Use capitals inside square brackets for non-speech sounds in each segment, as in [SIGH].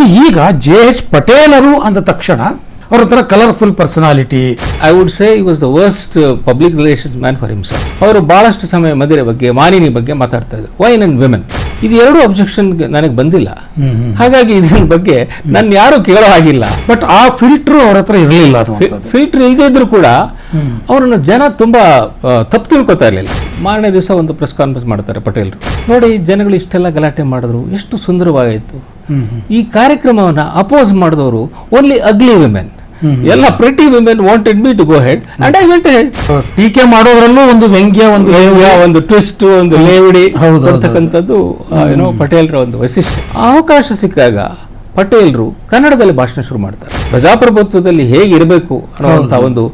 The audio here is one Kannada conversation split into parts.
ಸೊ ಈಗ ಜೆ ಎಚ್ ಪಟೇಲರು ಅಂದ ತಕ್ಷಣ ಅವ್ರ ಒಂಥರ colourful personality I would say he was the worst public relations man for himself ಅವರು ಬಹಳಷ್ಟು ಸಮಯ ಮದುವೆ ಬಗ್ಗೆ ಮಾನಿನಿ ಬಗ್ಗೆ ಮಾತಾಡ್ತಾ ಇದ್ರು. ವೈನ್ ಅಂಡ್ ವಿಮೆನ್ ಇದು ಎರಡು ಅಬ್ಜೆಕ್ಷನ್ ನನಗೆ ಬಂದಿಲ್ಲ. ಹಾಗಾಗಿ ಇದ್ರ ಬಗ್ಗೆ ನನ್ನ ಯಾರು ಕೇಳೋ ಹಾಗಿಲ್ಲ. ಬಟ್ ಆ ಫಿಲ್ಟರ್ ಅವ್ರ ಹತ್ರ ಇರಲಿಲ್ಲ ಫಿಲ್ಟರ್ ಇಲ್ಲದೇ ಇದ್ರು ಕೂಡ ಅವರನ್ನ ಜನ ತುಂಬಾ ತಪ್ಪು ತಿಳ್ಕೊತಾ ಇರಲಿಲ್ಲ. ಮಾರನೇ ದಿವಸ ಒಂದು ಪ್ರೆಸ್ ಕಾನ್ಫರೆನ್ಸ್ ಮಾಡ್ತಾರೆ ಪಟೇಲ್ರು. ನೋಡಿ ಜನಗಳು ಇಷ್ಟೆಲ್ಲ ಗಲಾಟೆ ಮಾಡಿದ್ರು. ಎಷ್ಟು ಸುಂದರವಾಯಿತು ಈ ಕಾರ್ಯಕ್ರಮವನ್ನು ಅಪೋಸ್ ಮಾಡಿದವರು ಓನ್ಲಿ ಅಗ್ಲಿ ವಿಮೆನ್ ಎಲ್ಲ pretty women wanted me to go head and I went head ಟೀಕೆ ಮಾಡೋದ್ರಲ್ಲೂ ಒಂದು ವ್ಯಂಗ್ಯ ಒಂದು ಒಂದು ಟ್ವಿಸ್ಟ್ ಒಂದು ಲೇವಡಿ ಬರ್ತಕ್ಕಂಥದ್ದು ಏನೋ ಪಟೇಲ್ರ ಒಂದು ವೈಶಿಷ್ಟ್ಯ. ಅವಕಾಶ ಸಿಕ್ಕಾಗ ಪಟೇಲ್ರು ಕನ್ನಡದಲ್ಲಿ ಭಾಷಣ ಶುರು ಮಾಡ್ತಾರೆ. ಪ್ರಜಾಪ್ರಭುತ್ವದಲ್ಲಿ ಹೇಗಿರಬೇಕು ಅನ್ನೋಂಥ ಒಂದು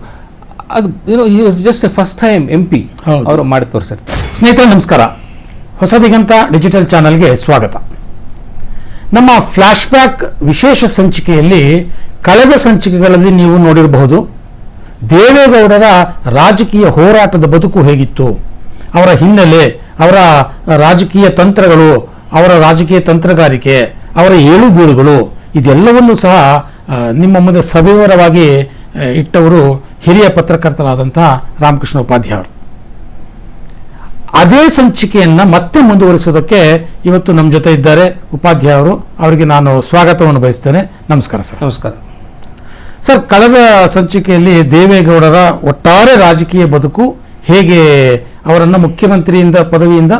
ಅದು ಏನೋ he was just a first time M P. ಅವರು ಮಾಡಿ ತೋರಿಸಿರ್ತಾರೆ. ಸ್ನೇಹಿತರೆ ನಮಸ್ಕಾರ. ಹೊಸದಿಗಂತ ಡಿಜಿಟಲ್ ಚಾನಲ್ಗೆ ಸ್ವಾಗತ. ನಮ್ಮ ಫ್ಲಾಶ್ ಬ್ಯಾಕ್ ವಿಶೇಷ ಸಂಚಿಕೆಯಲ್ಲಿ ಕಳೆದ ಸಂಚಿಕೆಗಳಲ್ಲಿ ನೀವು ನೋಡಿರಬಹುದು. ದೇವೇಗೌಡರ ರಾಜಕೀಯ ಹೋರಾಟದ ಬದುಕು ಹೇಗಿತ್ತು? ಅವರ ಹಿನ್ನೆಲೆ, ಅವರ ರಾಜಕೀಯ ತಂತ್ರಗಳು, ಅವರ ರಾಜಕೀಯ ತಂತ್ರಗಾರಿಕೆ, ಅವರ ಏಳು ಬೀಳುಗಳು ಇದೆಲ್ಲವನ್ನೂ ಸಹ ನಿಮ್ಮ ಮುಂದೆ ಸವಿವರವಾಗಿ ಇಟ್ಟವರು ಹಿರಿಯ ಪತ್ರಕರ್ತರಾದಂತಹ ರಾಮಕೃಷ್ಣ ಉಪಾಧ್ಯಾಯ ಅವರು ಅದೇ ಸಂಚಿಕೆಯನ್ನ ಮತ್ತೆ ಮುಂದುವರಿಸೋದಕ್ಕೆ ಇವತ್ತು ನಮ್ಮ ಜೊತೆ ಇದ್ದಾರೆ ಉಪಾಧ್ಯಾಯ ಅವರು. ಅವರಿಗೆ ನಾನು ಸ್ವಾಗತವನ್ನು ಬಯಸ್ತೇನೆ. ನಮಸ್ಕಾರ ಸರ್. ನಮಸ್ಕಾರ. ಸರ್ ಕಳೆದ ಸಂಚಿಕೆಯಲ್ಲಿ ದೇವೇಗೌಡರ ಒಟ್ಟಾರೆ ರಾಜಕೀಯ ಬದುಕು ಹೇಗೆ ಅವರನ್ನು ಮುಖ್ಯಮಂತ್ರಿಯಿಂದ ಪದವಿಯಿಂದ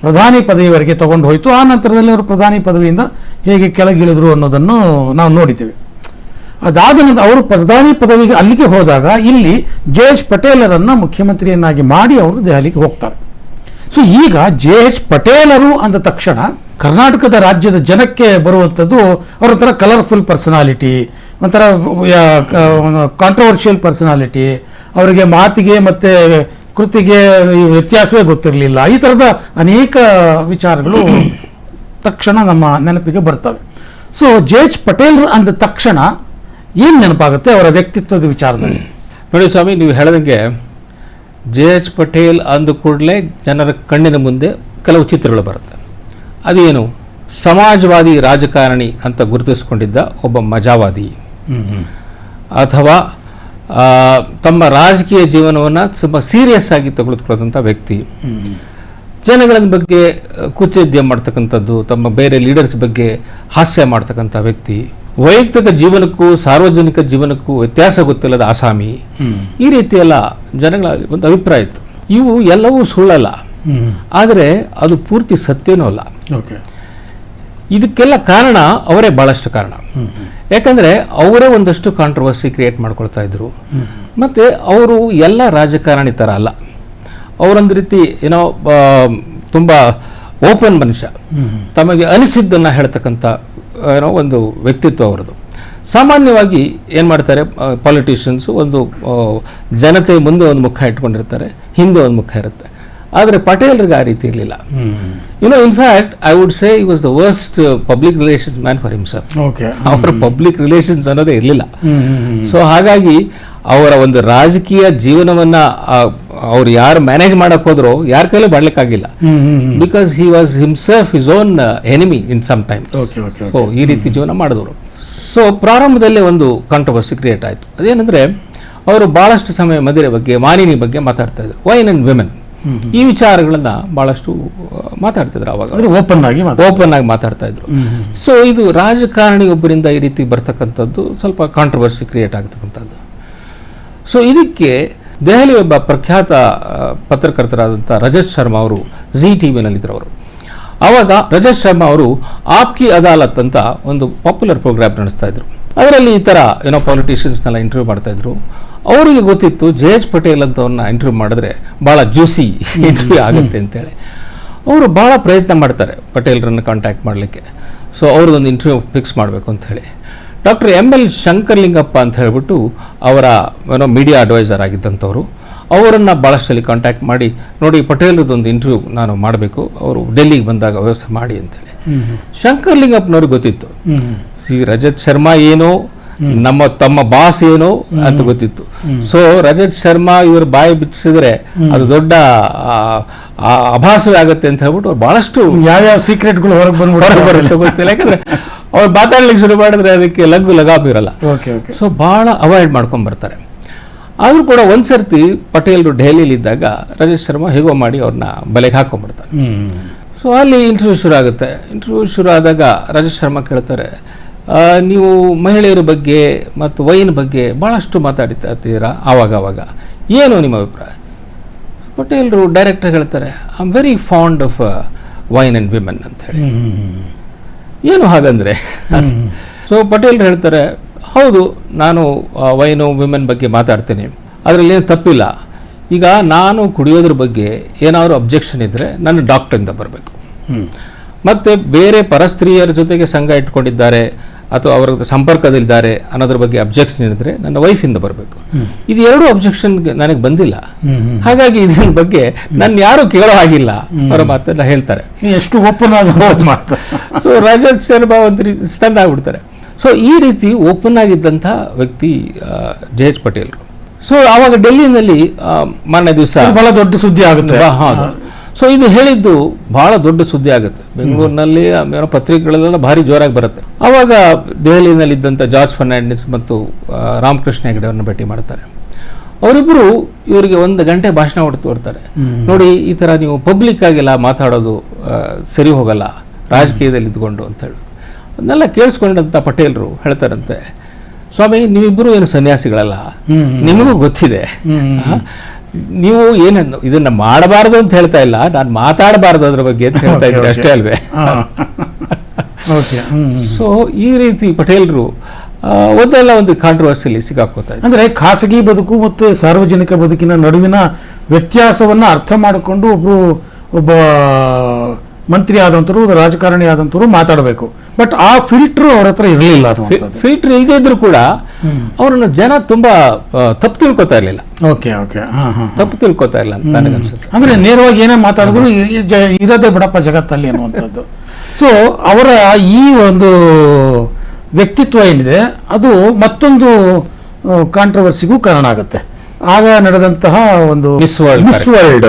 ಪ್ರಧಾನಿ ಪದವಿವರೆಗೆ ತಗೊಂಡು ಹೋಯಿತು ಆ ನಂತರದಲ್ಲಿ ಅವರು ಪ್ರಧಾನಿ ಪದವಿಯಿಂದ ಹೇಗೆ ಕೆಳಗಿಳಿದ್ರು ಅನ್ನೋದನ್ನು ನಾವು ನೋಡಿದ್ದೇವೆ. ಅದಾದ ನಂತರ ಅವರು ಪ್ರಧಾನಿ ಪದವಿಗೆ ಅಲ್ಲಿಗೆ ಹೋದಾಗ ಇಲ್ಲಿ ಜೆ ಪಟೇಲರನ್ನು ಪಟೇಲರನ್ನ ಮುಖ್ಯಮಂತ್ರಿಯನ್ನಾಗಿ ಮಾಡಿ ಅವರು ದೆಹಲಿಗೆ ಹೋಗ್ತಾರೆ. ಸೊ ಈಗ ಜೆ ಎಚ್ ಪಟೇಲರು ಅಂದ ತಕ್ಷಣ ಕರ್ನಾಟಕದ ರಾಜ್ಯದ ಜನಕ್ಕೆ ಬರುವಂಥದ್ದು ಅವರೊಂಥರ ಕಲರ್ಫುಲ್ ಪರ್ಸನಾಲಿಟಿ ಒಂಥರ ಕಾಂಟ್ರವರ್ಷಿಯಲ್ ಪರ್ಸನಾಲಿಟಿ ಅವರಿಗೆ ಮಾತಿಗೆ ಮತ್ತು ಕೃತಿಗೆ ವ್ಯತ್ಯಾಸವೇ ಗೊತ್ತಿರಲಿಲ್ಲ. ಈ ಥರದ ಅನೇಕ ವಿಚಾರಗಳು ತಕ್ಷಣ ನಮ್ಮ ನೆನಪಿಗೆ ಬರ್ತವೆ. ಸೊ ಜೆ ಎಚ್ ಪಟೇಲ್ ಅಂದ ತಕ್ಷಣ ಏನು ನೆನಪಾಗುತ್ತೆ ಅವರ ವ್ಯಕ್ತಿತ್ವದ ವಿಚಾರದಲ್ಲಿ? ನೋಡಿ ಸ್ವಾಮಿ, ನೀವು ಹೇಳದಂಗೆ ಜೆ ಎಚ್ ಪಟೇಲ್ ಅಂದ ಕೂಡಲೇ ಜನರ ಕಣ್ಣಿನ ಮುಂದೆ ಕೆಲವು ಚಿತ್ರಗಳು ಬರುತ್ತೆ. ಅದೇನು? ಸಮಾಜವಾದಿ ರಾಜಕಾರಣಿ ಅಂತ ಗುರುತಿಸಿಕೊಂಡಿದ್ದ ಒಬ್ಬ ಮಜಾವಾದಿ. ಅಥವಾ ತಮ್ಮ ರಾಜಕೀಯ ಜೀವನವನ್ನು ತುಂಬ ಸೀರಿಯಸ್ ಆಗಿ ತೆಗೆದುಕೊಳ್ಳುವಂಥ ವ್ಯಕ್ತಿ. ಜನಗಳ ಬಗ್ಗೆ ಕುಚೇದ್ಯ ಮಾಡ್ತಕ್ಕಂಥದ್ದು ತಮ್ಮ ಬೇರೆ ಲೀಡರ್ಸ್ ಬಗ್ಗೆ ಹಾಸ್ಯ ಮಾಡ್ತಕ್ಕಂಥ ವ್ಯಕ್ತಿ. ವೈಯಕ್ತಿಕ ಜೀವನಕ್ಕೂ ಸಾರ್ವಜನಿಕ ಜೀವನಕ್ಕೂ ವ್ಯತ್ಯಾಸ ಗೊತ್ತಿಲ್ಲದ ಆಸಾಮಿ. ಈ ರೀತಿಯೆಲ್ಲ ಜನಗಳ ಒಂದು ಅಭಿಪ್ರಾಯ ಇತ್ತು. ಇವು ಎಲ್ಲವೂ ಸುಳ್ಳಲ್ಲ. ಆದರೆ ಅದು ಪೂರ್ತಿ ಸತ್ಯನೂ ಅಲ್ಲ. ಇದಕ್ಕೆಲ್ಲ ಕಾರಣ ಅವರೇ ಬಹಳಷ್ಟು ಕಾರಣ. ಯಾಕಂದ್ರೆ ಅವರೇ ಒಂದಷ್ಟು ಕಾಂಟ್ರವರ್ಸಿ ಕ್ರಿಯೇಟ್ ಮಾಡ್ಕೊಳ್ತಾ ಇದ್ರು. ಮತ್ತೆ ಅವರು ಎಲ್ಲ ರಾಜಕಾರಣಿ ಥರ ಅಲ್ಲ ಅವರೊಂದು ರೀತಿ ಏನೋ ತುಂಬ ಓಪನ್ ಮನುಷ್ಯ. ತಮಗೆ ಅನಿಸಿದ್ದನ್ನು ಹೇಳ್ತಕ್ಕಂಥ ಏನೋ ಒಂದು ವ್ಯಕ್ತಿತ್ವ ಅವರದು ಸಾಮಾನ್ಯವಾಗಿ ಏನು ಮಾಡ್ತಾರೆ ಪಾಲಿಟಿಷಿಯನ್ಸು ಒಂದು ಜನತೆ ಮುಂದೆ ಒಂದು ಮುಖ ಇಟ್ಕೊಂಡಿರ್ತಾರೆ ಹಿಂದೆ ಒಂದು ಮುಖ ಇರುತ್ತೆ. ಆದರೆ ಪಟೇಲ್ರಿಗೆ ಆ ರೀತಿ ಇರಲಿಲ್ಲ. You know in fact I would say he was the worst public relations man for himself okay ಅವರ ಪಬ್ಲಿಕ್ ರಿಲೇಷನ್ಸ್ ಅನ್ನೋದೇ ಇರಲಿಲ್ಲ. ಸೊ ಹಾಗಾಗಿ ಅವರ ಒಂದು ರಾಜಕೀಯ ಜೀವನವನ್ನ ಅವ್ರು ಯಾರು ಮ್ಯಾನೇಜ್ ಮಾಡಕ್ ಹೋದ್ರು ಯಾರ ಕೈಲೂ ಮಾಡ್ಲಿಕ್ಕಾಗಿಲ್ಲ. Because he was himself his own enemy in some time okay okay so ಈ ರೀತಿ ಜೀವನ ಮಾಡಿದ್ರು ಸೊ ಪ್ರಾರಂಭದಲ್ಲೇ ಒಂದು ಕಾಂಟ್ರವರ್ಸಿ ಕ್ರಿಯೇಟ್ ಆಯಿತು. ಅದೇನಂದ್ರೆ ಅವರು ಬಹಳಷ್ಟು ಸಮಯ ಮದುವೆ ಬಗ್ಗೆ ಮಾನಿನಿ ಬಗ್ಗೆ ಮಾತಾಡ್ತಾ ಇದ್ರು. ವೈನ್ ಅಂಡ್ ವಿಮೆನ್ ಈ ವಿಚಾರಗಳನ್ನ ಬಹಳಷ್ಟು ಮಾತಾಡ್ತಾ ಮಾತಾಡ್ತಿದ್ರು ಅವಾಗ. ಓಪನ್ ಆಗಿ ಓಪನ್ ಆಗಿ ಮಾತಾಡ್ತಾ ಇದ್ರು. ಸೊ ಇದು ರಾಜಕಾರಣಿ ಒಬ್ಬರಿಂದ ಈ ರೀತಿ ಬರ್ತಕ್ಕಂಥದ್ದು ಸ್ವಲ್ಪ ಕಾಂಟ್ರವರ್ಸಿ ಕ್ರಿಯೇಟ್ ಆಗ್ತಕ್ಕಂಥದ್ದು. ಸೊ ಇದಕ್ಕೆ ದೆಹಲಿ ಒಬ್ಬ ಪ್ರಖ್ಯಾತ ಪತ್ರಕರ್ತರಾದಂಥ ರಜತ್ ಶರ್ಮಾ ಅವರು ಜಿ ಟಿ ವಿನಲ್ಲಿದ್ದರು ಅವರು ಆವಾಗ ರಜತ್ ಶರ್ಮಾ ಅವರು ಆಪ್ಕಿ ಅದಾಲತ್ ಅಂತ ಒಂದು ಪಾಪ್ಯುಲರ್ ಪ್ರೋಗ್ರಾಮ್ ನಡೆಸ್ತಾ ಇದ್ರು. ಅದರಲ್ಲಿ ಈ ಥರ ಏನೋ ಪಾಲಿಟಿಷಿಯನ್ಸ್ನೆಲ್ಲ ಇಂಟರ್ವ್ಯೂ ಮಾಡ್ತಾ ಇದ್ರು. ಅವರಿಗೆ ಗೊತ್ತಿತ್ತು ಜೆ ಎಚ್ ಪಟೇಲ್ ಅಂತವ್ರನ್ನ ಇಂಟರ್ವ್ಯೂ ಮಾಡಿದ್ರೆ ಭಾಳ ಜ್ಯೂಸಿ ಇಂಟರ್ವ್ಯೂ ಆಗುತ್ತೆ ಅಂತೇಳಿ. ಅವರು ಭಾಳ ಪ್ರಯತ್ನ ಮಾಡ್ತಾರೆ ಪಟೇಲ್ರನ್ನು ಕಾಂಟ್ಯಾಕ್ಟ್ ಮಾಡಲಿಕ್ಕೆ. ಸೊ ಅವ್ರದ್ದೊಂದು ಇಂಟರ್ವ್ಯೂ ಫಿಕ್ಸ್ ಮಾಡಬೇಕು ಅಂತ ಹೇಳಿ. ಡಾಕ್ಟರ್ ಎಂ ಎಲ್ ಶಂಕರ್ಲಿಂಗಪ್ಪ ಅಂತ ಹೇಳ್ಬಿಟ್ಟು ಅವರ ಏನೋ ಮೀಡಿಯಾ ಅಡ್ವೈಸರ್ ಆಗಿದ್ದಂಥವರು. ಅವರನ್ನು ಭಾಳಷ್ಟಲ್ಲಿ ಕಾಂಟ್ಯಾಕ್ಟ್ ಮಾಡಿ ನೋಡಿ ಪಟೇಲ್ರದ್ದೊಂದು ಇಂಟರ್ವ್ಯೂ ನಾನು ಮಾಡಬೇಕು ಅವರು ಡೆಲ್ಲಿಗೆ ಬಂದಾಗ ವ್ಯವಸ್ಥೆ ಮಾಡಿ ಅಂತೇಳಿ. ಶಂಕರ್ಲಿಂಗಪ್ಪನವ್ರಿಗೆ ಗೊತ್ತಿತ್ತು. ಸಿ ರಜತ್ ಶರ್ಮಾ ಏನೋ ನಮ್ಮ ತಮ್ಮ ಬಾಸ್ ಏನು ಅಂತ ಗೊತ್ತಿತ್ತು. ಸೊ ರಜತ್ ಶರ್ಮಾ ಇವರು ಬಾಯಿ ಬಿಚ್ಚಿಸಿದ್ರೆ ಅದು ದೊಡ್ಡ ಅಭಾಸವೇ ಆಗುತ್ತೆ ಅಂತ ಹೇಳ್ಬಿಟ್ಟು ಅವ್ರು ಬಹಳಷ್ಟು ಯಾವ್ಯಾವ ಸೀಕ್ರೆಟ್ಗಳು ಹೊರಗೆ ಹೊರಗೆ ಬಂದ್ಬಿಟ್ಟು ಬರುತ್ತೆ ಗೊತ್ತಿಲ್ಲ. ಯಾಕಂದ್ರೆ ಅವ್ರು ಮಾತಾಡ್ಲಿಕ್ಕೆ ಶುರು ಮಾಡಿದ್ರೆ ಅದಕ್ಕೆ ಲಘು ಲಗಾಮ್ ಇರಲ್ಲ. ಓಕೆ ಓಕೆ ಸೊ ಭಾಳ ಅವಾಯ್ಡ್ ಮಾಡ್ಕೊಂಡ್ ಬರ್ತಾರೆ. ಆದರೂ ಕೂಡ ಒಂದ್ಸರ್ತಿ ಪಟೇಲ್ರು ದೆಹಲಿಯಲ್ಲಿ ಇದ್ದಾಗ ರಜತ್ ಶರ್ಮಾ ಹೇಗೋ ಮಾಡಿ ಅವ್ರನ್ನ ಬಲೆಗೆ ಹಾಕೊಂಡ್ಬಿಡ್ತಾರೆ ಸೊ ಅಲ್ಲಿ ಇಂಟರ್ವ್ಯೂ ಶುರು ಆಗುತ್ತೆ. ಇಂಟರ್ವ್ಯೂ ಶುರು ಆದಾಗ ರಜತ್ ಶರ್ಮಾ ಕೇಳ್ತಾರೆ ನೀವು ಮಹಿಳೆಯರ ಬಗ್ಗೆ ಮತ್ತು ವೈನ್ ಬಗ್ಗೆ ಭಾಳಷ್ಟು ಮಾತಾಡ್ತಾ ಇರ್ತೀರಾ ಆವಾಗ ಆವಾಗ. ಏನು ನಿಮ್ಮ ಅಭಿಪ್ರಾಯ? ಬಟ್ ಪಟೇಲ್ರು ಡೈರೆಕ್ಟರ್ ಹೇಳ್ತಾರೆ I am very fond of wine and women ಅಂತ ಹೇಳಿ. ಏನು ಹಾಗಂದ್ರೆ? ಸೊ ಪಟೇಲ್ ಹೇಳ್ತಾರೆ ಹೌದು ನಾನು ವೈನು ವಿಮೆನ್ ಬಗ್ಗೆ ಮಾತಾಡ್ತೀನಿ. ಅದರಲ್ಲಿ ಏನು ತಪ್ಪಿಲ್ಲ. ಈಗ ನಾನು ಕುಡಿಯೋದ್ರ ಬಗ್ಗೆ ಏನಾದರೂ ಅಬ್ಜೆಕ್ಷನ್ ಇದ್ದರೆ ನನ್ನ ಡಾಕ್ಟ್ರಿಂದ ಬರಬೇಕು. ಮತ್ತು ಬೇರೆ ಪರಸ್ತ್ರೀಯರ ಜೊತೆಗೆ ಸಂಘ ಇಟ್ಕೊಂಡಿದ್ದಾರೆ. ಅಥವಾ ಅವರ ಸಂಪರ್ಕದಲ್ಲಿದ್ದಾರೆ ಅನ್ನೋದ್ರ ಬಗ್ಗೆ ಅಬ್ಜೆಕ್ಷನ್ ಹೇಳಿದ್ರೆ ನನ್ನ ವೈಫಿಂದ ಬರಬೇಕು. ಇದು ಎರಡು ಅಬ್ಜೆಕ್ಷನ್ ನನಗೆ ಬಂದಿಲ್ಲ. ಹಾಗಾಗಿ ಇದ್ರ ಬಗ್ಗೆ ನನ್ನ ಯಾರು ಕೇಳೋ ಹಾಗಿಲ್ಲ ಅವರ ಮಾತನ್ನ ಹೇಳ್ತಾರೆ. ಎಷ್ಟು ಓಪನ್ ಆಗಿ ಮಾತು. ಸೊ ರಜತ್ ಶರ್ಮಾ ಒಂದು ರೀತಿ ಸ್ಟನ್ ಆಗಿಬಿಡ್ತಾರೆ. ಸೊ ಈ ರೀತಿ ಓಪನ್ ಆಗಿದ್ದಂಥ ವ್ಯಕ್ತಿ ಜೆ ಎಚ್ ಪಟೇಲ್ರು ಸೊ ಆವಾಗ ಡೆಲ್ಲಿನಲ್ಲಿ ಮೊನ್ನೆ ಮಾರನೇ ದಿವಸ ಬಹಳ ದೊಡ್ಡ ಸುದ್ದಿ ಆಗುತ್ತೆ. ಹೌದು. ಸೊ ಇದು ಹೇಳಿದ್ದು ಬಹಳ ದೊಡ್ಡ ಸುದ್ದಿ ಆಗುತ್ತೆ. ಬೆಂಗಳೂರಿನಲ್ಲಿ ಆಮೇಲೆ ಪತ್ರಿಕೆಗಳಲ್ಲೆಲ್ಲ ಭಾರಿ ಜೋರಾಗಿ ಬರುತ್ತೆ. ಆವಾಗ ದೆಹಲಿಯಲ್ಲಿ ಇದ್ದಂಥ ಜಾರ್ಜ್ ಫರ್ನಾಂಡಿಸ್ ಮತ್ತು ರಾಮಕೃಷ್ಣ ಹೆಗಡೆ ಅವ್ರನ್ನ ಭೇಟಿ ಮಾಡ್ತಾರೆ. ಅವರಿಬ್ಬರು ಇವರಿಗೆ ಒಂದು ಗಂಟೆ ಭಾಷಣ ಹೊಡ್ತು ಕೊಡ್ತಾರೆ ನೋಡಿ ಈ ಥರ ನೀವು ಪಬ್ಲಿಕ್ ಆಗಿಲ್ಲ ಮಾತಾಡೋದು ಸರಿ ಹೋಗಲ್ಲ ರಾಜಕೀಯದಲ್ಲಿ ಇದ್ಕೊಂಡು ಅಂತ ಹೇಳಿ. ಅದನ್ನೆಲ್ಲ ಕೇಳಿಸ್ಕೊಂಡಂಥ ಪಟೇಲರು ಹೇಳ್ತಾರಂತೆ ಸ್ವಾಮಿ ನೀವಿಬ್ಬರು ಏನು ಸನ್ಯಾಸಿಗಳಲ್ಲ. ನಿಮಗೂ ಗೊತ್ತಿದೆ. ನೀವು ಏನನ್ನು ಇದನ್ನ ಮಾಡಬಾರದು ಅಂತ ಹೇಳ್ತಾ ಇಲ್ಲ ನಾನು ಮಾತಾಡಬಾರದು ಅದ್ರ ಬಗ್ಗೆ ಅಂತ ಹೇಳ್ತಾ ಇದ್ದೀನಿ ಅಷ್ಟೇ ಅಲ್ವೇ. ಸೊ ಈ ರೀತಿ ಪಟೇಲ್ರು ಒಂದಲ್ಲ ಒಂದು ಕಾಂಟ್ರವರ್ಸಿಯಲ್ಲಿ ಸಿಕ್ಕಾಕೋತಾ ಇದ್ದಾರೆ ಅಂದ್ರೆ ಖಾಸಗಿ ಬದುಕು ಮತ್ತು ಸಾರ್ವಜನಿಕ ಬದುಕಿನ ನಡುವಿನ ವ್ಯತ್ಯಾಸವನ್ನ ಅರ್ಥ ಮಾಡಿಕೊಂಡು ಒಬ್ಬರು ಒಬ್ಬ ಮಂತ್ರಿ ಆದಂತರು ರಾಜಕಾರಣಿ ಆದಂತರು ಮಾತಾಡಬೇಕು. ಬಟ್ ಆ ಫಿಲ್ಟರ್ ಅವ್ರ ಹತ್ರ ಇರಲಿಲ್ಲ ಫಿಲ್ಟರ್ ಇದೇ ಇದ್ರು ಕೂಡ ಅವ್ರನ್ನ ಜನ ತುಂಬಾ ತಪ್ಪು ತಿಳ್ಕೊತಾ ಇರಲಿಲ್ಲ. Okay okay. ಹಾ ಹಾ ತಪ್ಪು ತಿಳ್ಕೊತಾ ಇಲ್ಲ ಅಂತ ನನಗನ್ಸುತ್ತೆ ಅಂದ್ರೆ ನೇರವಾಗಿ ಏನೇ ಮಾತಾಡಿದ್ರು ಇರೋದೇ ಬಿಡಪ್ಪ ಜಗತ್ತಲ್ಲಿ ಅನ್ನುವಂಥದ್ದು. ಸೊ ಅವರ ಈ ಒಂದು ವ್ಯಕ್ತಿತ್ವ ಏನಿದೆ ಅದು ಮತ್ತೊಂದು ಕಾಂಟ್ರವರ್ಸಿಗೂ ಕಾರಣ ಆಗುತ್ತೆ. ಆಗ ನಡೆದಂತಹ ಒಂದು ಮಿಸ್ ವರ್ಲ್ಡ್ ಮಿಸ್ ವರ್ಲ್ಡ್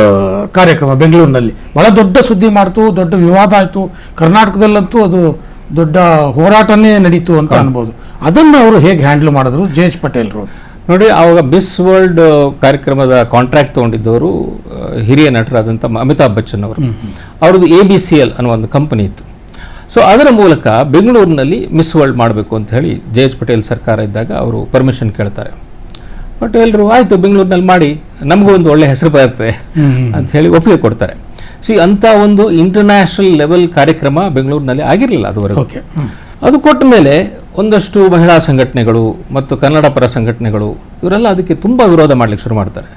ಕಾರ್ಯಕ್ರಮ ಬೆಂಗಳೂರಿನಲ್ಲಿ. ಬಹಳ ದೊಡ್ಡ ಸುದ್ದಿ ಮಾಡ್ತು ದೊಡ್ಡ ವಿವಾದ ಆಯಿತು. ಕರ್ನಾಟಕದಲ್ಲಂತೂ ಅದು ದೊಡ್ಡ ಹೋರಾಟನೇ ನಡೀತು ಅಂತ ಅನ್ಬೋದು. ಅದನ್ನು ಅವರು ಹೇಗೆ ಹ್ಯಾಂಡಲ್ ಮಾಡಿದ್ರು ಜೆ ಎಚ್ ಪಟೇಲ್ರು ನೋಡಿ ಆವಾಗ ಮಿಸ್ ವರ್ಲ್ಡ್ ಕಾರ್ಯಕ್ರಮದ ಕಾಂಟ್ರಾಕ್ಟ್ ತೊಗೊಂಡಿದ್ದವರು ಹಿರಿಯ ನಟರಾದಂಥ ಅಮಿತಾಬ್ ಬಚ್ಚನ್ ಅವರು. ಅವ್ರದ್ದು ಎ ಬಿ ಸಿ ಎಲ್ ಅನ್ನೋ ಒಂದು ಕಂಪನಿ ಇತ್ತು. ಸೊ ಅದರ ಮೂಲಕ ಬೆಂಗಳೂರಿನಲ್ಲಿ ಮಿಸ್ ವರ್ಲ್ಡ್ ಮಾಡಬೇಕು ಅಂತ ಹೇಳಿ ಜೆ ಎಚ್ ಪಟೇಲ್ ಸರ್ಕಾರ ಇದ್ದಾಗ ಅವರು ಪರ್ಮಿಷನ್ ಕೇಳ್ತಾರೆ. ಪಟೇಲ್ರು ಆಯಿತು ಬೆಂಗಳೂರಿನಲ್ಲಿ ಮಾಡಿ. ನಮಗೂ ಒಂದು ಒಳ್ಳೆ ಹೆಸರು ಬರುತ್ತೆ. ಅಂತ ಹೇಳಿ ಒಪ್ಪಿಗೆ ಕೊಡ್ತಾರೆ. ಸಿ ಅಂಥ ಒಂದು ಇಂಟರ್ನ್ಯಾಷನಲ್ ಲೆವೆಲ್ ಕಾರ್ಯಕ್ರಮ ಬೆಂಗಳೂರಿನಲ್ಲಿ ಆಗಿರಲಿಲ್ಲ ಅದುವರೆಗೂ. ಓಕೆ ಅದು ಕೊಟ್ಟ ಮೇಲೆ ಒಂದಷ್ಟು ಮಹಿಳಾ ಸಂಘಟನೆಗಳು ಮತ್ತು ಕನ್ನಡ ಪರ ಸಂಘಟನೆಗಳು ಇವರೆಲ್ಲ ಅದಕ್ಕೆ ತುಂಬ ವಿರೋಧ ಮಾಡ್ಲಿಕ್ಕೆ ಶುರು ಮಾಡ್ತಾರೆ.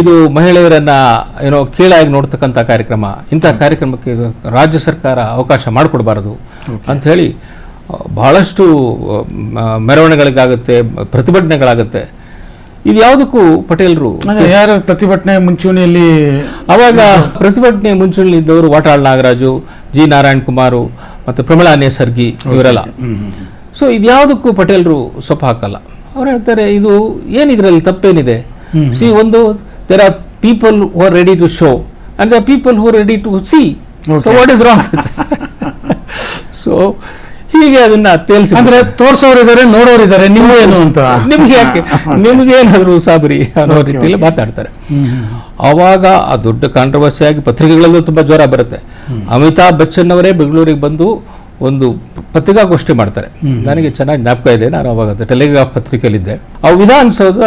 ಇದು ಮಹಿಳೆಯರನ್ನ ಏನೋ ಕೀಳಾಗಿ ನೋಡ್ತಕ್ಕಂಥ ಕಾರ್ಯಕ್ರಮ. ಇಂಥ ಕಾರ್ಯಕ್ರಮಕ್ಕೆ ರಾಜ್ಯ ಸರ್ಕಾರ ಅವಕಾಶ ಮಾಡಿಕೊಡ್ಬಾರದು ಅಂತ ಹೇಳಿ ಬಹಳಷ್ಟು ಮೆರವಣಿಗೆಗಳಿಗಾಗುತ್ತೆ ಮೆರವಣಿಗೆಗಳಾಗುತ್ತೆ ಪ್ರತಿಭಟನೆಗಳಾಗುತ್ತೆ. ಇದು ಯಾವುದಕ್ಕೂ ಪಟೇಲ್ರು ಯಾರು ಪ್ರತಿಭಟನೆ ಮುಂಚೂಣಿಯಲ್ಲಿ ಅವಾಗ ಪ್ರತಿಭಟನೆ ಮುಂಚೂಣಿಯಲ್ಲಿ ಇದ್ದವರು ವಾಟಾಳ್ ನಾಗರಾಜು ಜಿ ನಾರಾಯಣ್ ಕುಮಾರು ಮತ್ತು ಪ್ರಮಿಳಾ ನೇಸರ್ಗಿ ಇವರೆಲ್ಲ. ಸೊ ಇದ್ಯಾವುದಕ್ಕೂ ಪಟೇಲ್ರು ಸೊಪ್ಪು ಹಾಕಲ್ಲ. ಅವ್ರು ಹೇಳ್ತಾರೆ ಇದು ಏನಿದ್ರಲ್ಲಿ ತಪ್ಪೇನಿದೆ? ಸಿ ಒಂದು there are people who are ready to show and the people who ready to see so. What is wrong so ಹೀಗೆ ಅದನ್ನ ತೇಲ್ಸಿ ಅಂದ್ರೆ ತೋರ್ಸೋರು ಇದಾರೆ ನೋಡೋರು ಇದಾರೆ ನೀವು ಏನು ಅಂತ? ನಿಮ್ಗೆ ಯಾಕೆ? ನಿಮ್ಗೆ ಏನಾದ್ರು ಸಾಬರಿ ಅನ್ನೋ ರೀತಿಯಲ್ಲಿ ಮಾತಾಡ್ತಾರೆ. ಅವಾಗ ಆ ದೊಡ್ಡ ಕಾಂಟ್ರವರ್ಸಿ ಆಗಿ ಪತ್ರಿಕೆಗಳಲ್ಲೂ ತುಂಬಾ ಜ್ವರ ಬರುತ್ತೆ. ಅಮಿತಾಬ್ ಬಚ್ಚನ್ ಅವರೇ ಬೆಂಗಳೂರಿಗೆ ಬಂದು ಒಂದು ಪತ್ರಿಕಾಗೋಷ್ಠಿ ಮಾಡ್ತಾರೆ. ನನಗೆ ಚೆನ್ನಾಗಿ ಜ್ಞಾಪಕ ಇದೆ ನಾನು ಅವಾಗ ಟೆಲಿಗ್ರಾಫ್ ಪತ್ರಿಕೆಯಲ್ಲಿದ್ದೆ. ಆ ವಿಧಾನಸೌಧ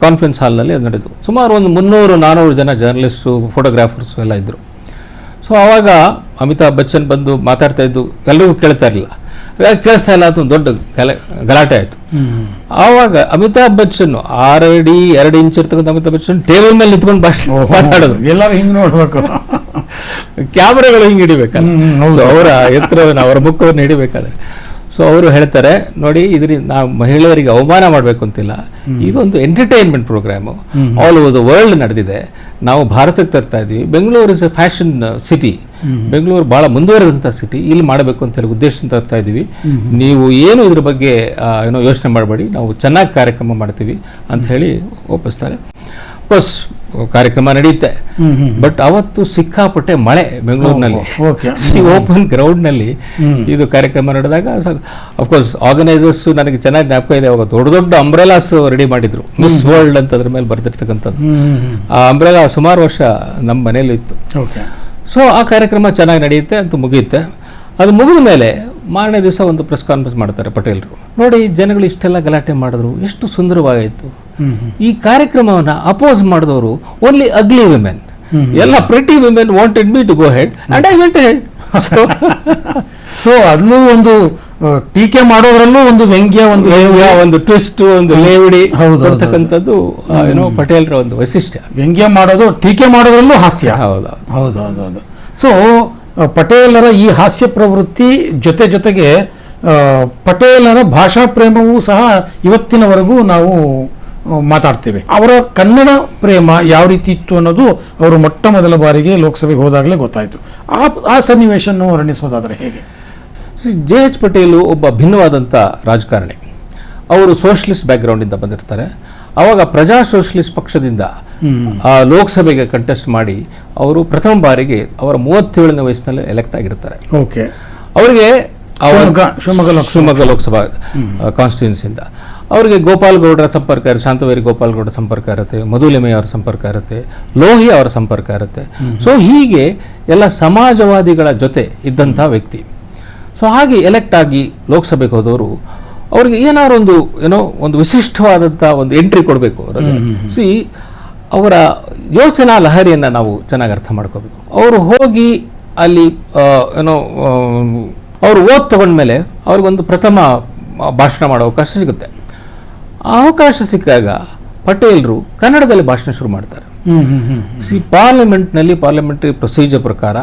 ಕಾನ್ಫರೆನ್ಸ್ ಹಾಲ್ನಲ್ಲಿ ಅದು ನಡೆದು ಸುಮಾರು ಒಂದು ಮುನ್ನೂರು ನಾನ್ನೂರು ಜನ ಜರ್ನಲಿಸ್ಟು ಫೋಟೋಗ್ರಾಫರ್ಸು ಎಲ್ಲ ಇದ್ದರು ಸೊ ಆವಾಗ ಅಮಿತಾಬ್ ಬಚ್ಚನ್ ಬಂದು ಮಾತಾಡ್ತಾ ಇದ್ದು ಎಲ್ಲರಿಗೂ ಕೇಳ್ತಾ ಇರಲಿಲ್ಲ. ಕೇಳಿಸ್ತಾ ಇಲ್ಲ ಅಂತ ಒಂದು ದೊಡ್ಡ ಕಲೆ ಗಲಾಟೆ ಆಯಿತು. ಆವಾಗ ಅಮಿತಾಬ್ ಬಚ್ಚನ್ ಆರು ಅಡಿ ಎರಡು ಇಂಚ್ ಇರ್ತಕ್ಕಂಥ ಅಮಿತಾಬ್ ಬಚ್ಚನ್ ಟೇಬಲ್ ಮೇಲೆ ನಿಂತ್ಕೊಂಡು ಭಾಷೆ ಮಾತಾಡೋದು ಎಲ್ಲರೂ ಹಿಂಗೆ ನೋಡಬೇಕು. ಕ್ಯಾಮ್ರಾಗಳು ಹಿಂಗೆ ಹಿಡಿಬೇಕಲ್ಲ ಅವರ ಎತ್ತರವನ್ನು ಅವರ ಮುಖವನ್ನು ಹಿಡಿಬೇಕಾದ್ರೆ. ಸೊ ಅವರು ಹೇಳ್ತಾರೆ ನೋಡಿ ಇದರಿಂದ ನಾವು ಮಹಿಳೆಯರಿಗೆ ಅವಮಾನ ಮಾಡಬೇಕು ಅಂತಿಲ್ಲ. ಇದೊಂದು entertainment programme all over the world ನಡೆದಿದೆ. ನಾವು ಭಾರತಕ್ಕೆ ತರ್ತಾ ಇದ್ದೀವಿ Bengaluru is a fashion city Bengaluru ಬಹಳ ಮುಂದುವರೆದಂಥ ಸಿಟಿ ಇಲ್ಲಿ ಮಾಡಬೇಕು ಅಂತ ಹೇಳಿ ಉದ್ದೇಶದಿಂದ ತರ್ತಾ ಇದ್ದೀವಿ. ನೀವು ಏನು ಇದ್ರ ಬಗ್ಗೆ ಏನೋ ಯೋಚನೆ ಮಾಡಬೇಡಿ. ನಾವು ಚೆನ್ನಾಗಿ ಕಾರ್ಯಕ್ರಮ ಮಾಡ್ತೀವಿ ಅಂತ ಹೇಳಿ ಒಪ್ಪಿಸ್ತಾರೆ. ಕೋರ್ಸ್ ಕಾರ್ಯಕ್ರಮ ನಡೆಯುತ್ತೆ. ಬಟ್ ಅವತ್ತು ಸಿಕ್ಕಾಪಟ್ಟೆ ಮಳೆ ಬೆಂಗಳೂರಿನಲ್ಲಿ. ಓಕೆ. ಓಪನ್ ಗ್ರೌಂಡ್ನಲ್ಲಿ ಇದು ಕಾರ್ಯಕ್ರಮ ನಡೆದಾಗ ಅಫ್ಕೋರ್ಸ್ ಆರ್ಗನೈಸರ್ಸ್ ನನಗೆ ಚೆನ್ನಾಗಿ ಜ್ಞಾಪಕ ಇದೆ. ಅವಾಗ ದೊಡ್ಡ ದೊಡ್ಡ ಅಂಬ್ರೆಲಾಸ್ ರೆಡಿ ಮಾಡಿದ್ರು. ಮಿಸ್ ವರ್ಲ್ಡ್ ಅಂತ ಅದ್ರ ಮೇಲೆ ಹ್ಮ್ ಆ ಅಂಬ್ರೆಲಾ ಸುಮಾರು ವರ್ಷ ನಮ್ಮ ಮನೇಲಿ ಇತ್ತು ಓಕೆ. ಸೊ ಆ ಕಾರ್ಯಕ್ರಮ ಚೆನ್ನಾಗಿ ನಡೆಯುತ್ತೆ ಅಂತ ಮುಗಿಯುತ್ತೆ. ಅದು ಮುಗಿದ ಮೇಲೆ ಮಾರನೇ ದಿವಸ ಒಂದು ಪ್ರೆಸ್ ಕಾನ್ಫರೆನ್ಸ್ ಮಾಡ್ತಾರೆ ಪಟೇಲರು. ನೋಡಿ ಜನಗಳು ಇಷ್ಟೆಲ್ಲ ಗಲಾಟೆ ಮಾಡಿದ್ರು ಎಷ್ಟು ಹ್ಮ್ ಈ ಕಾರ್ಯಕ್ರಮವನ್ನು ಅಪೋಸ್ ಮಾಡಿದವರು ಓನ್ಲಿ ಅಗ್ಲಿ ವಿಮೆನ್ ಎಲ್ಲ pretty women wanted me to go head and I went head so ಅಲ್ಲೂ ಒಂದು ಟೀಕೆ ಮಾಡೋದ್ರಲ್ಲೂ ಒಂದು ವ್ಯಂಗ್ಯ ಒಂದು ಒಂದು ಟ್ವಿಸ್ಟ್ ಒಂದು ಲೇವಡಿ ಹೌದು, ಏನೋ ಪಟೇಲ್ರ ಒಂದು ವೈಶಿಷ್ಟ್ಯ. ವ್ಯಂಗ್ಯ ಮಾಡೋದು ಟೀಕೆ ಮಾಡೋದ್ರಲ್ಲೂ ಹಾಸ್ಯ. ಹೌದು. ಹೌದು ಹೌದು ಹೌದು. ಸೊ ಪಟೇಲರ ಈ ಹಾಸ್ಯ ಪ್ರವೃತ್ತಿ ಜೊತೆ ಜೊತೆಗೆ ಪಟೇಲರ ಭಾಷಾ ಪ್ರೇಮವೂ ಸಹ ಇವತ್ತಿನವರೆಗೂ ನಾವು ಮಾತಾಡ್ತೇವೆ. ಅವರ ಕನ್ನಡ ಪ್ರೇಮ ಯಾವ ರೀತಿ ಇತ್ತು ಅನ್ನೋದು ಅವರು ಮೊಟ್ಟ ಮೊದಲ ಬಾರಿಗೆ ಲೋಕಸಭೆಗೆ ಹೋದಾಗಲೇ ಗೊತ್ತಾಯಿತು. ಆ ಆ ಸನ್ನಿವೇಶವನ್ನು ವರ್ಣಿಸೋದಾದರೆ ಹೇಗೆ? ಜೆ ಎಚ್ ಪಟೇಲು ಒಬ್ಬ ಭಿನ್ನವಾದಂಥ ರಾಜಕಾರಣಿ. ಅವರು ಸೋಷಲಿಸ್ಟ್ ಬ್ಯಾಕ್ಗ್ರೌಂಡಿಂದ ಬಂದಿರ್ತಾರೆ. ಅವಾಗ ಪ್ರಜಾ ಸೋಷಲಿಸ್ಟ್ ಪಕ್ಷದಿಂದ ಆ, ಲೋಕಸಭೆಗೆ ಕಂಟೆಸ್ಟ್ ಮಾಡಿ ಅವರು ಪ್ರಥಮ ಬಾರಿಗೆ ಅವರ ಮೂವತ್ತೇಳನೇ ವಯಸ್ಸಿನಲ್ಲಿ ಎಲೆಕ್ಟ್ ಆಗಿರ್ತಾರೆ. ಓಕೆ. ಅವರಿಗೆ ಶಿವಮೊಗ್ಗ- ಶಿವಮೊಗ್ಗ ಲೋಕಸಭಾ. ಕಾನ್ಸ್ಟಿಟ್ಯೂನ್ಸಿಯಿಂದ ಅವರಿಗೆ ಗೋಪಾಲ್ ಗೌಡರ ಸಂಪರ್ಕ ಇರುತ್ತೆ ಶಾಂತವೇರಿ ಗೋಪಾಲ್ ಗೌಡರ ಸಂಪರ್ಕ ಇರುತ್ತೆ ಮಧುಲಿಮೆ ಅವರ ಸಂಪರ್ಕ ಇರುತ್ತೆ ಲೋಹಿ ಅವರ ಸಂಪರ್ಕ ಇರುತ್ತೆ. ಸೊ ಹೀಗೆ ಎಲ್ಲ ಸಮಾಜವಾದಿಗಳ ಜೊತೆ ಇದ್ದಂಥ ವ್ಯಕ್ತಿ. ಸೊ ಹಾಗೆ ಎಲೆಕ್ಟ್ ಆಗಿ ಲೋಕಸಭೆಗೆ ಹೋದವರು ಅವ್ರಿಗೆ ಏನಾದ್ರು ಒಂದು ಏನೋ ಒಂದು ವಿಶಿಷ್ಟವಾದಂಥ ಒಂದು ಎಂಟ್ರಿ ಕೊಡಬೇಕು ಸಿ ಅವರ ಯೋಚನಾ ಲಹರಿಯನ್ನು ನಾವು ಚೆನ್ನಾಗಿ ಅರ್ಥ ಮಾಡ್ಕೋಬೇಕು. ಅವರು ಹೋಗಿ ಅಲ್ಲಿ ಏನೋ ಅವರು ಓದ್ ತಗೊಂಡ್ಮೇಲೆ ಅವ್ರಿಗೊಂದು ಪ್ರಥಮ ಭಾಷಣ ಮಾಡೋ ಅವಕಾಶ ಸಿಗುತ್ತೆ. ಆ ಅವಕಾಶ ಸಿಕ್ಕಾಗ ಪಟೇಲ್ರು ಕನ್ನಡದಲ್ಲಿ ಭಾಷಣ ಶುರು ಮಾಡ್ತಾರೆ. ಸಿ ಪಾರ್ಲಿಮೆಂಟ್ನಲ್ಲಿ ಪಾರ್ಲಿಮೆಂಟರಿ ಪ್ರೊಸೀಜರ್ ಪ್ರಕಾರ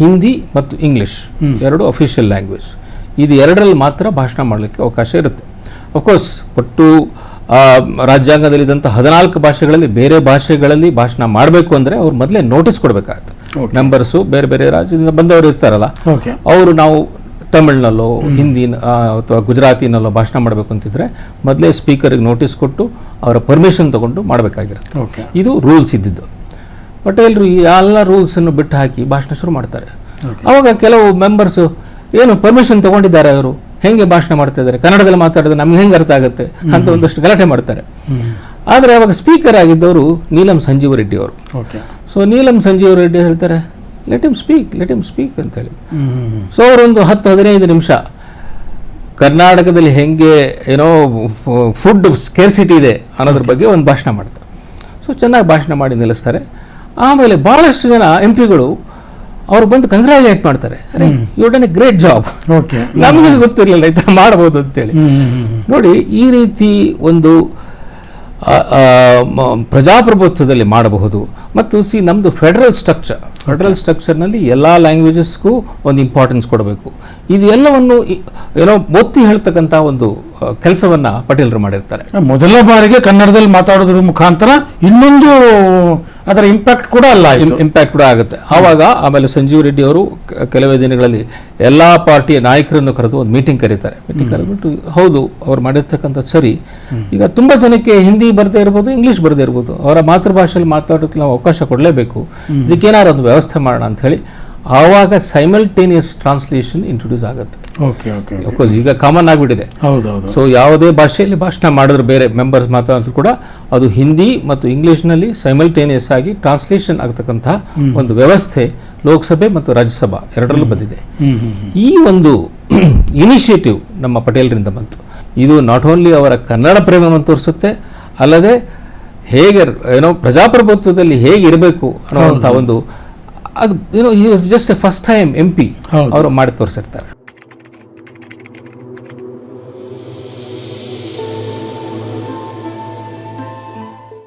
ಹಿಂದಿ ಮತ್ತು ಇಂಗ್ಲೀಷ್ ಎರಡು ಅಫಿಷಿಯಲ್ ಲ್ಯಾಂಗ್ವೇಜ್ ಇದು ಎರಡರಲ್ಲಿ ಮಾತ್ರ ಭಾಷಣ ಮಾಡಲಿಕ್ಕೆ ಅವಕಾಶ ಇರುತ್ತೆ. ಅಫ್ಕೋರ್ಸ್ ಒಟ್ಟು ರಾಜ್ಯಾಂಗದಲ್ಲಿದ್ದಂಥ ಹದಿನಾಲ್ಕು ಭಾಷೆಗಳಲ್ಲಿ ಬೇರೆ ಭಾಷೆಗಳಲ್ಲಿ ಭಾಷಣ ಮಾಡಬೇಕು ಅಂದರೆ ಅವ್ರು ಮೊದಲೇ ನೋಟಿಸ್ ಕೊಡಬೇಕಾಗುತ್ತೆ. ಮೆಂಬರ್ಸು ಬೇರೆ ಬೇರೆ ರಾಜ್ಯದಿಂದ ಬಂದವರು ಇರ್ತಾರಲ್ಲ ಅವರು ನಾವು ತಮಿಳ್ನಲ್ಲೋ ಹಿಂದಿ ಅಥವಾ ಗುಜರಾತಿನಲ್ಲೋ ಭಾಷಣ ಮಾಡಬೇಕು ಅಂತಿದ್ರೆ ಮೊದಲೇ ಸ್ಪೀಕರ್ಗೆ ನೋಟಿಸ್ ಕೊಟ್ಟು ಅವರ ಪರ್ಮಿಷನ್ ತಗೊಂಡು ಮಾಡಬೇಕಾಗಿರುತ್ತೆ. ಇದು ರೂಲ್ಸ್ ಇದ್ದಿದ್ದು. ಪಟೇಲ್ರು ಈ ಎಲ್ಲ ರೂಲ್ಸನ್ನು ಬಿಟ್ಟು ಹಾಕಿ ಭಾಷಣ ಶುರು ಮಾಡ್ತಾರೆ. ಅವಾಗ ಕೆಲವು ಮೆಂಬರ್ಸು ಏನು ಪರ್ಮಿಷನ್ ತಗೊಂಡಿದ್ದಾರೆ ಅವರು ಹೆಂಗೆ ಭಾಷಣ ಮಾಡ್ತಾ ಇದ್ದಾರೆ? ಕನ್ನಡದಲ್ಲಿ ಮಾತಾಡಿದ್ರೆ ನಮ್ಗೆ ಹೆಂಗೆ ಅರ್ಥ ಆಗುತ್ತೆ ಅಂತ ಒಂದಷ್ಟು ಗಲಾಟೆ ಮಾಡ್ತಾರೆ. ಆದರೆ ಅವಾಗ ಸ್ಪೀಕರ್ ಆಗಿದ್ದವರು ನೀಲಂ ಸಂಜೀವ ರೆಡ್ಡಿ ಅವರು. ಸೊ ನೀಲಂ ಸಂಜೀವ ರೆಡ್ಡಿ ಹೇಳ್ತಾರೆ let him speak let him speak ಅಂತೇಳಿ ಸೊ ಅವರೊಂದು ಹತ್ತು ಹದಿನೈದು ನಿಮಿಷ. ಕರ್ನಾಟಕದಲ್ಲಿ ಹೆಂಗೆ ಏನೋ ಫುಡ್ ಸ್ಕೇರ್ಸಿಟಿ ಇದೆ ಅನ್ನೋದ್ರ ಬಗ್ಗೆ ಒಂದು ಭಾಷಣ ಮಾಡ್ತಾರೆ. ಸೊ ಚೆನ್ನಾಗಿ ಭಾಷಣ ಮಾಡಿ ನಿಲ್ಲಿಸ್ತಾರೆ. ಆಮೇಲೆ ಬಹಳಷ್ಟು ಜನ ಎಂ ಪಿಗಳು ಅವ್ರು ಬಂದು ಕಂಗ್ರ್ಯಾಚುಲೇಟ್ ಮಾಡ್ತಾರೆ. ಅರೆ you done a great job ನಮಗೆ ಗೊತ್ತಿರಲಿಲ್ಲ ಈ ಥರ ಮಾಡ್ಬೋದು ಅಂತೇಳಿ. ನೋಡಿ ಈ ರೀತಿ ಒಂದು ಪ್ರಜಾಪ್ರಭುತ್ವದಲ್ಲಿ ಮಾಡಬಹುದು. ಮತ್ತು ಸಿ ನಮ್ಮದು ಫೆಡರಲ್ ಸ್ಟ್ರಕ್ಚರ್ ಫೆಡರಲ್ ಸ್ಟ್ರಕ್ಚರ್ನಲ್ಲಿ ಎಲ್ಲ ಲ್ಯಾಂಗ್ವೇಜಸ್ಗೂ ಒಂದು ಇಂಪಾರ್ಟೆನ್ಸ್ ಕೊಡಬೇಕು. ಇದು ಎಲ್ಲವನ್ನು ಏನೋ ಒತ್ತಿ ಹೇಳ್ತಕ್ಕಂಥ ಒಂದು ಕೆಲಸವನ್ನು ಪಟೇಲರು ಮಾಡಿರ್ತಾರೆ. ಮೊದಲ ಬಾರಿಗೆ ಕನ್ನಡದಲ್ಲಿ ಮಾತಾಡೋದ್ರ ಮುಖಾಂತರ ಇನ್ನೊಂದು ಅದರ ಇಂಪ್ಯಾಕ್ಟ್ ಕೂಡ ಅಲ್ಲ ಇಂಪ್ಯಾಕ್ಟ್ ಕೂಡ ಆಗುತ್ತೆ. ಆವಾಗ ಆಮೇಲೆ ಸಂಜೀವ್ ರೆಡ್ಡಿ ಅವರು ಕೆಲವೇ ದಿನಗಳಲ್ಲಿ ಎಲ್ಲ ಪಾರ್ಟಿಯ ನಾಯಕರನ್ನು ಕರೆದು ಒಂದು ಮೀಟಿಂಗ್ ಕರೀತಾರೆ. ಮೀಟಿಂಗ್ ಕರೆದ್ಬಿಟ್ಟು ಹೌದು ಅವ್ರು ಮಾಡಿರ್ತಕ್ಕಂಥ ಸರಿ. ಈಗ ತುಂಬ ಜನಕ್ಕೆ ಹಿಂದಿ ಬರದೇ ಇರ್ಬೋದು ಇಂಗ್ಲೀಷ್ ಬರದೇ ಇರ್ಬೋದು ಅವರ ಮಾತೃಭಾಷೆಯಲ್ಲಿ ಮಾತಾಡೋಕ್ಕೆ ನಾವು ಅವಕಾಶ ಕೊಡಲೇಬೇಕು. ಇದಕ್ಕೇನಾದ್ರು ಒಂದು ವ್ಯವಸ್ಥೆ ಮಾಡೋಣ ಅಂತ ಹೇಳಿ ಆವಾಗ ಸೈಮಲ್ಟೇನಿಯಸ್ ಟ್ರಾನ್ಸ್ಲೇಷನ್ ಇಂಟ್ರೊಡ್ಯೂಸ್ ಆಗುತ್ತೆ. ಓಕೆ ಓಕೆ ಅಫ್ಕೋರ್ಸ್ ಈಗ ಕಾಮನ್ ಆಗಿಬಿಟ್ಟಿದೆ. ಹೌದು ಸೊ ಯಾವುದೇ ಭಾಷೆಯಲ್ಲಿ ಭಾಷಣ ಮಾಡಿದ್ರು ಬೇರೆ ಮೆಂಬರ್ಸ್ ಮಾತಾಡಿದ್ರು ಕೂಡ ಅದು ಹಿಂದಿ ಮತ್ತು ಇಂಗ್ಲಿಷ್ನಲ್ಲಿ ಸೈಮಲ್ಟೇನಿಯಸ್ ಆಗಿ ಟ್ರಾನ್ಸ್ಲೇಷನ್ ಆಗ್ತಕ್ಕಂತಹ ಒಂದು ವ್ಯವಸ್ಥೆ ಲೋಕಸಭೆ ಮತ್ತು ರಾಜ್ಯಸಭಾ ಎರಡರಲ್ಲೂ ಬಂದಿದೆ. ಈ ಒಂದು [CLEARS THROAT] ಇನಿಷಿಯೇಟಿವ್ ನಮ್ಮ ಪಟೇಲ್ರಿಂದ ಬಂತು. ಇದು ನಾಟ್ ಓನ್ಲಿ ಅವರ ಕನ್ನಡ ಪ್ರೇಮವನ್ನು ತೋರಿಸುತ್ತೆ ಅಲ್ಲದೆ ಹೇಗೆ ಏನೋ ಪ್ರಜಾಪ್ರಭುತ್ವದಲ್ಲಿ ಹೇಗೆ ಇರಬೇಕು ಅನ್ನೋವಂಥ ಒಂದು ಅದು ಏನೋ ಈ was just first time M P ಅವರು ಮಾಡಿ ತೋರಿಸಿರ್ತಾರೆ.